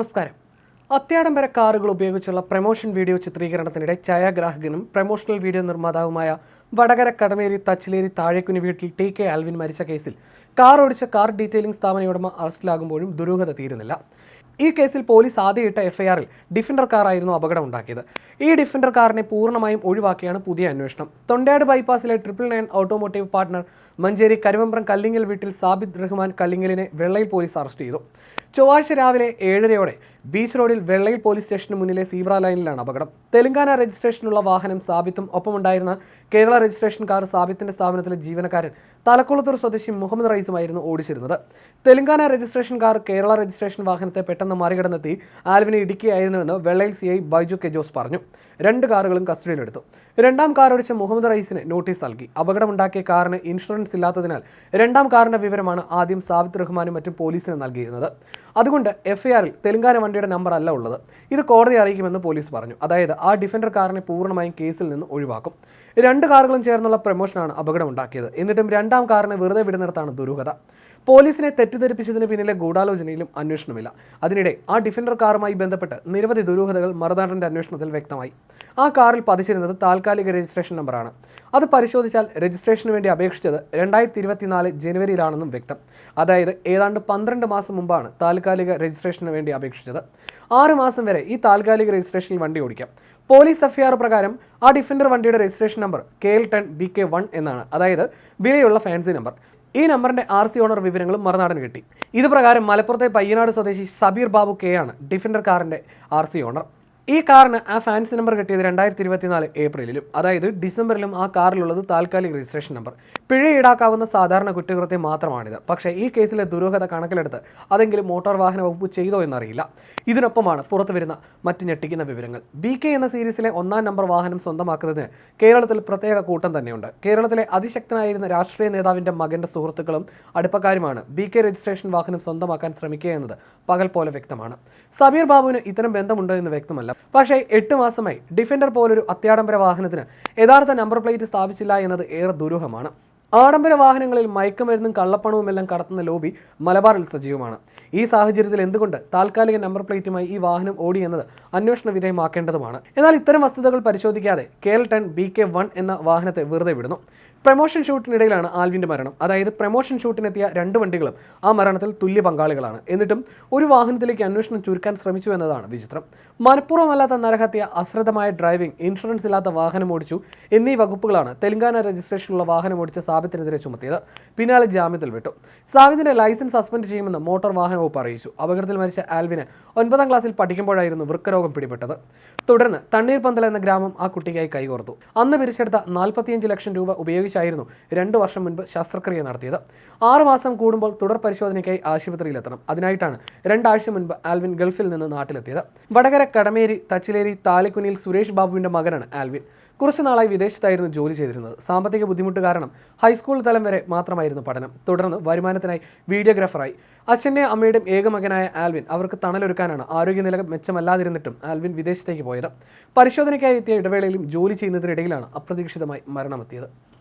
നമസ്കാരം. അത്യാഡംബര കാറുകൾ ഉപയോഗിച്ചുള്ള പ്രമോഷൻ വീഡിയോ ചിത്രീകരണത്തിനിടെ ഛായാഗ്രാഹകനും പ്രമോഷണൽ വീഡിയോ നിർമ്മാതാവുമായ വടകര കടമേരി തച്ചിലേരി താഴേക്കുനി വീട്ടിൽ ടി കെ ആൽവിൻ മരിച്ച കേസിൽ കാർ ഓടിച്ച കാർ ഡീറ്റെയിലിംഗ് സ്ഥാപന ഉടമ അറസ്റ്റിലാകുമ്പോഴും ദുരൂഹത തീരുന്നില്ല. ഈ കേസിൽ പോലീസ് ആദ്യമിട്ട എഫ്ഐആറിൽ ഡിഫൻഡർ കാറായിരുന്നു അപകടം ഉണ്ടാക്കിയത് ഈ ഡിഫൻഡർ കാറിനെ പൂർണമായും ഒഴിവാക്കിയാണ് പുതിയ അന്വേഷണം. Thondayad ബൈപ്പാസിലെ triple nine automotive partner Manjeri Karuvambram Kallingal വീട്ടിൽ സാബിദ് റഹ്മാൻ കല്ലിങ്ങലിനെ വെള്ളയിൽ പോലീസ് അറസ്റ്റ് ചെയ്തു. ചൊവ്വാഴ്ച രാവിലെ ഏഴരയോടെ ബീച്ച് റോഡിൽ വെള്ളയിൽ പോലീസ് സ്റ്റേഷന് മുന്നിലെ സീബ്ര ലൈനിലാണ് അപകടം. തെലങ്കാന രജിസ്ട്രേഷനുള്ള വാഹനം സാബിത്തും ഒപ്പമുണ്ടായിരുന്ന കേരള രജിസ്ട്രേഷൻ കാർ സാബിത്തിന്റെ സ്ഥാപനത്തിലെ ജീവനക്കാരൻ തലക്കുളത്തൂർ സ്വദേശി മുഹമ്മദ് റൈസുമായിരുന്നു ഓടിച്ചിരുന്നത്. Telangana registration car Kerala registration വാഹനത്തെ പെട്ടെന്ന് മറികടന്നെത്തി. ആൽവിനെ ഇടിക്കുകയായിരുന്നുവെന്ന് Vellayil C I Baiju K Jose പറഞ്ഞു. രണ്ട് കാറുകളും കസ്റ്റഡിയിലെടുത്തു. രണ്ടാം കാർ ഓടിച്ച മുഹമ്മദ് റൈസിന് നോട്ടീസ് നൽകി. അപകടമുണ്ടാക്കിയ കാറിന് ഇൻഷുറൻസ് ഇല്ലാത്തതിനാൽ രണ്ടാം കാറിന്റെ വിവരമാണ് ആദ്യം സാബിത് റഹ്മാനും മറ്റും പോലീസിന് നൽകിയിരുന്നത്. അതുകൊണ്ട് എഫ്ഐആറിൽ തെലങ്കാന വണ്ടിയുടെ നമ്പർ അല്ല ഉള്ളത്. ഇത് കോടതി അറിയിക്കുമെന്ന് പോലീസ് പറഞ്ഞു. അതായത് ആ ഡിഫൻഡർ കാറിനെ പൂർണമായും കേസിൽ നിന്ന് ഒഴിവാക്കും. രണ്ട് കാറുകളും ചേർന്നുള്ള പ്രമോഷനാണ് അപകടമുണ്ടാക്കിയത്. എന്നിട്ടും രണ്ടാം കാറിനെ വെറുതെ വിടുന്നിടത്താണ് ദുരൂഹത പോലീസിനെ തെറ്റിദ്ധരിപ്പിച്ചതിന് പിന്നിലെ ഗൂഢാലോചനയിലും അന്വേഷണമില്ല. അതിനിടെ ആ ഡിഫൻഡർ കാറുമായി ബന്ധപ്പെട്ട് നിരവധി ദുരൂഹതകൾ മറുനാടന്റെ അന്വേഷണത്തിൽ വ്യക്തമായി. ആ കാറിൽ പതിച്ചിരുന്നത് താൽക്കാലിക രജിസ്ട്രേഷൻ നമ്പറാണ്. അത് പരിശോധിച്ചാൽ രജിസ്ട്രേഷന് വേണ്ടി അപേക്ഷിച്ചത് രണ്ടായിരത്തി ഇരുപത്തിനാല് ജനുവരിയിലാണെന്നും വ്യക്തം. അതായത് ഏതാണ്ട് പന്ത്രണ്ട് മാസം മുമ്പാണ് താൽക്കാലിക രജിസ്ട്രേഷന് വേണ്ടി അപേക്ഷിച്ചത്. ആറ് മാസം വരെ ഈ താൽക്കാലിക രജിസ്ട്രേഷനിൽ വണ്ടി ഓടിക്കാം. പോലീസ് എഫ്ഐആർ പ്രകാരം ആ ഡിഫൻഡർ വണ്ടിയുടെ registration number K L ten B K one എന്നാണ്. അതായത് വിലയുള്ള ഫാൻസി നമ്പർ. ഈ നമ്പറിന്റെ ആർ സി ഓണർ വിവരങ്ങളും മറുനാടൻ കിട്ടി. ഇത് പ്രകാരം മലപ്പുറത്തെ പയ്യനാട് സ്വദേശി സബീർ ബാബു കെ ആണ് ഡിഫൻഡർ കാറിന്റെ ആർ സി ഓണർ. ഈ കാറിന് ആ ഫാൻസി നമ്പർ കിട്ടിയത് രണ്ടായിരത്തി ഇരുപത്തിനാല് ഏപ്രിലിലും. അതായത് ഡിസംബറിലും ആ കാറിലുള്ളത് താൽക്കാലിക രജിസ്ട്രേഷൻ നമ്പർ പിഴ ഈടാക്കാവുന്ന സാധാരണ കുറ്റകൃത്യം മാത്രമാണിത്. പക്ഷേ ഈ കേസിലെ ദുരൂഹത കണക്കിലെടുത്ത് അതെങ്കിലും മോട്ടോർ വാഹന വകുപ്പ് ചെയ്തോ എന്നറിയില്ല. ഇതിനൊപ്പമാണ് പുറത്തു വരുന്ന മറ്റ് ഞെട്ടിക്കുന്ന വിവരങ്ങൾ. ബി കെ എന്ന സീരീസിലെ ഒന്നാം നമ്പർ വാഹനം സ്വന്തമാക്കുന്നതിന് കേരളത്തിൽ പ്രത്യേക കൂട്ടം തന്നെയുണ്ട്. കേരളത്തിലെ അതിശക്തനായിരുന്ന രാഷ്ട്രീയ നേതാവിന്റെ മകന്റെ സുഹൃത്തുക്കളും അടുപ്പക്കാരുമാണ് ബി കെ രജിസ്ട്രേഷൻ വാഹനം സ്വന്തമാക്കാൻ ശ്രമിക്കുക എന്നത് പകൽ പോലെ വ്യക്തമാണ്. സമീർ ബാബുവിന് ഇത്തരം ബന്ധമുണ്ടോ എന്ന് വ്യക്തമല്ല. പക്ഷേ എട്ട് മാസമായി ഡിഫൻഡർ പോലൊരു അത്യാഡംബര വാഹനത്തിന് യഥാർത്ഥ നമ്പർ പ്ലേറ്റ് സ്ഥാപിച്ചില്ല എന്നത് ഏറെ ദുരൂഹമാണ്. ആഡംബര വാഹനങ്ങളിൽ മയക്കുമരുന്നും കള്ളപ്പണവുമെല്ലാം കടത്തുന്ന ലോബി മലബാറിൽ സജീവമാണ്. ഈ സാഹചര്യത്തിൽ എന്തുകൊണ്ട് താൽക്കാലിക നമ്പർ പ്ലേറ്റുമായി ഈ വാഹനം ഓടി എന്നത് അന്വേഷണ വിധേയമാക്കേണ്ടതുമാണ്? എന്നാൽ ഇത്തരം വസ്തുതകൾ പരിശോധിക്കാതെ K L ten B K one എന്ന വാഹനത്തെ വെറുതെ വിടുന്നു. പ്രമോഷൻ ഷൂട്ടിനിടയിലാണ് ആൽവിന്റെ മരണം. അതായത് പ്രമോഷൻ ഷൂട്ടിനെത്തിയ രണ്ട് വണ്ടികളും ആ മരണത്തിൽ തുല്യ പങ്കാളികളാണ്. എന്നിട്ടും ഒരു വാഹനത്തിലേക്ക് അന്വേഷണം ചുരുക്കാൻ ശ്രമിച്ചു എന്നതാണ് വിചിത്രം. മനഃപൂർവമല്ലാത്ത നരഹത്യ അശ്രദ്ധമായ ഡ്രൈവിംഗ് ഇൻഷുറൻസ് ഇല്ലാത്ത വാഹനം ഓടിച്ചു എന്നീ വകുപ്പുകളാണ് തെലങ്കാന രജിസ്ട്രേഷനുള്ള വാഹനം ഓടിച്ച സാബിത്തിനെതിരെ ചുമത്തിയത് പിന്നാലെ ജാമ്യത്തിൽ വിട്ടു. സാബിത്തിന്റെ ലൈസൻസ് സസ്പെൻഡ് ചെയ്യുമെന്ന് മോട്ടോർ വാഹന വകുപ്പ് അറിയിച്ചു. അപകടത്തിൽ മരിച്ച ആൽവിന് ഒൻപതാം ക്ലാസ്സിൽ പഠിക്കുമ്പോഴായിരുന്നു വൃക്കരോഗം പിടിപെട്ടത്. തുടർന്ന് തണ്ണീർപന്തൽ എന്ന ഗ്രാമം ആ കുട്ടിക്കായി കൈകോർത്തു. അന്ന് പിരിച്ചെടുത്ത നാൽപ്പത്തിയഞ്ച് ലക്ഷം രൂപ ഉപയോഗിച്ചായിരുന്നു രണ്ടു വർഷം മുൻപ് ശസ്ത്രക്രിയ നടത്തിയത്. ആറു മാസം കൂടുമ്പോൾ തുടർ പരിശോധനയ്ക്കായി ആശുപത്രിയിലെത്തണം. അതിനായിട്ടാണ് രണ്ടാഴ്ച മുൻപ് ആൽവിൻ ഗൾഫിൽ നിന്ന് നാട്ടിലെത്തിയത്. വടകര കടമേരി തച്ചിലേരി താലിക്കുനിയിൽ സുരേഷ് ബാബുവിന്റെ മകനാണ് ആൽവിൻ. കുറച്ചു നാളായി വിദേശത്തായിരുന്നു ജോലി ചെയ്തിരുന്നത്. സാമ്പത്തിക ബുദ്ധിമുട്ട് കാരണം ഹൈസ്കൂൾ തലം വരെ മാത്രമായിരുന്നു പഠനം. തുടർന്ന് വരുമാനത്തിനായി വീഡിയോഗ്രാഫറായി. അച്ഛന്റെ അമ്മയുടെയും ഏക മകനായ ആൽവിൻ അവർക്ക് തണലൊരുക്കാനാണ് ആരോഗ്യനില മെച്ചമല്ലാതിരുന്നിട്ടും ആൽവിൻ വിദേശത്തേക്ക് പോയത്. പരിശോധനയ്ക്കായി എത്തിയ ഇടവേളയിലും ജോലി ചെയ്യുന്നതിനിടയിലാണ് അപ്രതീക്ഷിതമായി മരണമെത്തിയത്.